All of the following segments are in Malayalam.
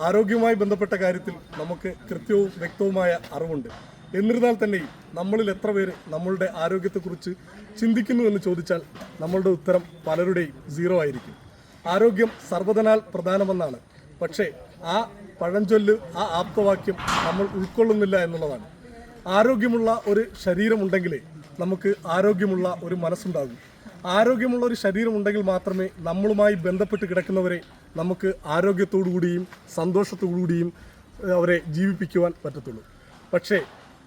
ആരോഗ്യവുമായി ബന്ധപ്പെട്ട കാര്യത്തിൽ നമുക്ക് കൃത്യവും വ്യക്തവുമായ അറിവുണ്ട്. എന്നിരുന്നാൽ തന്നെയും നമ്മളിൽ എത്ര പേര് നമ്മളുടെ ആരോഗ്യത്തെക്കുറിച്ച് ചിന്തിക്കുന്നു എന്ന് ചോദിച്ചാൽ നമ്മളുടെ ഉത്തരം പലരുടെയും സീറോ ആയിരിക്കും. ആരോഗ്യം സർവതനാൽ പ്രധാനമെന്നാണ്. പക്ഷേ ആ പഴഞ്ചൊല്ല് ആ ആപ്തവാക്യം നമ്മൾ ഉൾക്കൊള്ളുന്നില്ല എന്നുള്ളതാണ്. ആരോഗ്യമുള്ള ഒരു ശരീരമുണ്ടെങ്കിലേ നമുക്ക് ആരോഗ്യമുള്ള ഒരു മനസ്സുണ്ടാകൂ. ആരോഗ്യമുള്ള ഒരു ശരീരം ഉണ്ടെങ്കിൽ മാത്രമേ നമ്മളുമായി ബന്ധപ്പെട്ട് കിടക്കുന്നവരെ നമുക്ക് ആരോഗ്യത്തോടു കൂടിയും സന്തോഷത്തോടു കൂടിയും ഏഹ്, അവരെ ജീവിപ്പിക്കുവാൻ പറ്റത്തുള്ളൂ. പക്ഷേ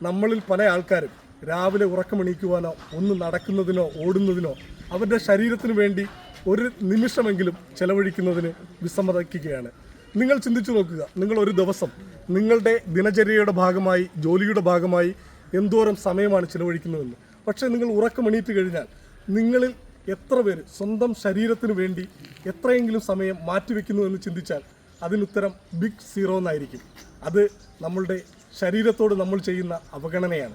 നമ്മളിൽ പല ആൾക്കാരും രാവിലെ ഉറക്കമെണീക്കുവാനോ ഒന്ന് നടക്കുന്നതിനോ ഓടുന്നതിനോ അവരുടെ ശരീരത്തിന് വേണ്ടി ഒരു നിമിഷമെങ്കിലും ചെലവഴിക്കുന്നതിന് വിസമ്മതിക്കുകയാണ്. നിങ്ങൾ ചിന്തിച്ചു നോക്കുക നിങ്ങൾ ഒരു ദിവസം നിങ്ങളുടെ ദിനചര്യയുടെ ഭാഗമായി ജോലിയുടെ ഭാഗമായി എന്തോരം സമയമാണ് ചിലവഴിക്കുന്നതെന്ന്. പക്ഷേ നിങ്ങൾ ഉറക്കമെണീറ്റ് കഴിഞ്ഞാൽ നിങ്ങളിൽ എത്ര പേര് സ്വന്തം ശരീരത്തിന് വേണ്ടി എത്രയെങ്കിലും സമയം മാറ്റിവെക്കുന്നു എന്ന് ചിന്തിച്ചാൽ അതിനുത്തരം ബിഗ് സീറോ എന്നായിരിക്കും. അത് നമ്മളുടെ ശരീരത്തോട് നമ്മൾ ചെയ്യുന്ന അവഗണനയാണ്.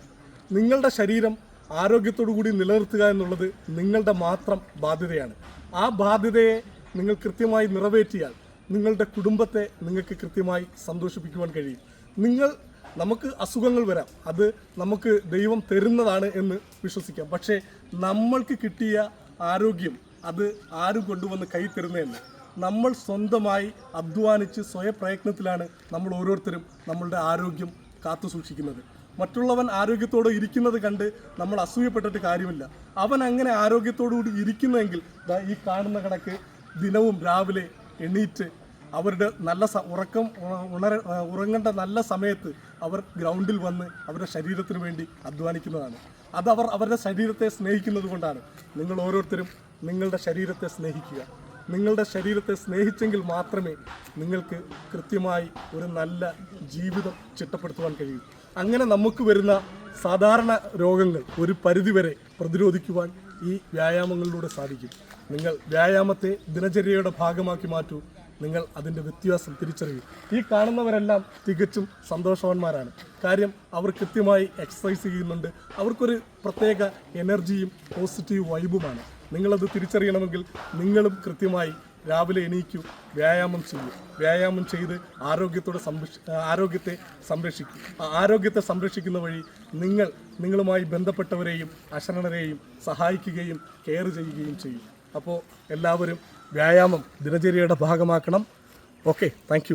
നിങ്ങളുടെ ശരീരം ആരോഗ്യത്തോടു കൂടി നിലനിർത്തുക എന്നുള്ളത് നിങ്ങളുടെ മാത്രം ബാധ്യതയാണ്. ആ ബാധ്യതയെ നിങ്ങൾ കൃത്യമായി നിറവേറ്റിയാൽ നിങ്ങളുടെ കുടുംബത്തെ നിങ്ങൾക്ക് കൃത്യമായി സന്തോഷിപ്പിക്കുവാൻ കഴിയും. നിങ്ങൾ നമുക്ക് അസുഖങ്ങൾ വരാം. അത് നമുക്ക് ദൈവം തരുന്നതാണ് എന്ന് വിശ്വസിക്കാം. പക്ഷേ നമ്മൾക്ക് കിട്ടിയ ആരോഗ്യം അത് ആരും കൊണ്ടുവന്ന് കൈ തരുന്നതല്ല നമ്മൾ സ്വന്തമായി അധ്വാനിച്ച് സ്വയപ്രയത്നത്തിലാണ് നമ്മൾ ഓരോരുത്തരും നമ്മളുടെ ആരോഗ്യം കാത്തു സൂക്ഷിക്കുന്നത്. മറ്റുള്ളവൻ ആരോഗ്യത്തോടെ ഇരിക്കുന്നത് കണ്ട് നമ്മൾ അസൂയപ്പെട്ടിട്ട് കാര്യമില്ല. അവൻ അങ്ങനെ ആരോഗ്യത്തോടുകൂടി ഇരിക്കുന്നെങ്കിൽ ദാ ഈ കാണുന്ന കണക്ക് ദിനവും രാവിലെ എണീറ്റ് അവരുടെ നല്ല ഉറക്കം ഉണര ഉറങ്ങേണ്ട നല്ല സമയത്ത് അവർ ഗ്രൗണ്ടിൽ വന്ന് അവരുടെ ശരീരത്തിന് വേണ്ടി അധ്വാനിക്കുന്നതാണ്. അത് അവർ അവരുടെ ശരീരത്തെ സ്നേഹിക്കുന്നത് കൊണ്ടാണ്. നിങ്ങൾ ഓരോരുത്തരും നിങ്ങളുടെ ശരീരത്തെ സ്നേഹിക്കുക. നിങ്ങളുടെ ശരീരത്തെ സ്നേഹിച്ചെങ്കിൽ മാത്രമേ നിങ്ങൾക്ക് കൃത്യമായി ഒരു നല്ല ജീവിതം ചിട്ടപ്പെടുത്തുവാൻ കഴിയൂ. അങ്ങനെ നമുക്ക് വരുന്ന സാധാരണ രോഗങ്ങൾ ഒരു പരിധിവരെ പ്രതിരോധിക്കുവാൻ ഈ വ്യായാമങ്ങളിലൂടെ സാധിക്കും. നിങ്ങൾ വ്യായാമത്തെ ദിനചര്യയുടെ ഭാഗമാക്കി മാറ്റൂ. നിങ്ങൾ അതിന്റെ വ്യത്യാസം തിരിച്ചറിയും. ഈ കാണുന്നവരെല്ലാം തികച്ചും സന്തോഷവാന്മാരാണ്. കാര്യം അവർ കൃത്യമായി എക്സസൈസ് ചെയ്യുന്നുണ്ട്. അവർക്കൊരു പ്രത്യേക എനർജിയും പോസിറ്റീവ് വൈബുമാണ് നിങ്ങളത് തിരിച്ചറിയണമെങ്കിൽ നിങ്ങളും കൃത്യമായി രാവിലെ എണീക്കൂ വ്യായാമം ചെയ്യൂ. വ്യായാമം ചെയ്ത് ആരോഗ്യത്തോടെ സംരക്ഷ ആരോഗ്യത്തെ സംരക്ഷിക്കൂ. ആരോഗ്യത്തെ സംരക്ഷിക്കുന്ന വഴി നിങ്ങൾ നിങ്ങളുമായി ബന്ധപ്പെട്ടവരെയും അശരണരെയും സഹായിക്കുകയും കെയർ ചെയ്യുകയും ചെയ്യും. അപ്പോൾ എല്ലാവരും വ്യായാമം ദിനചര്യയുടെ ഭാഗമാക്കണം. Okay thank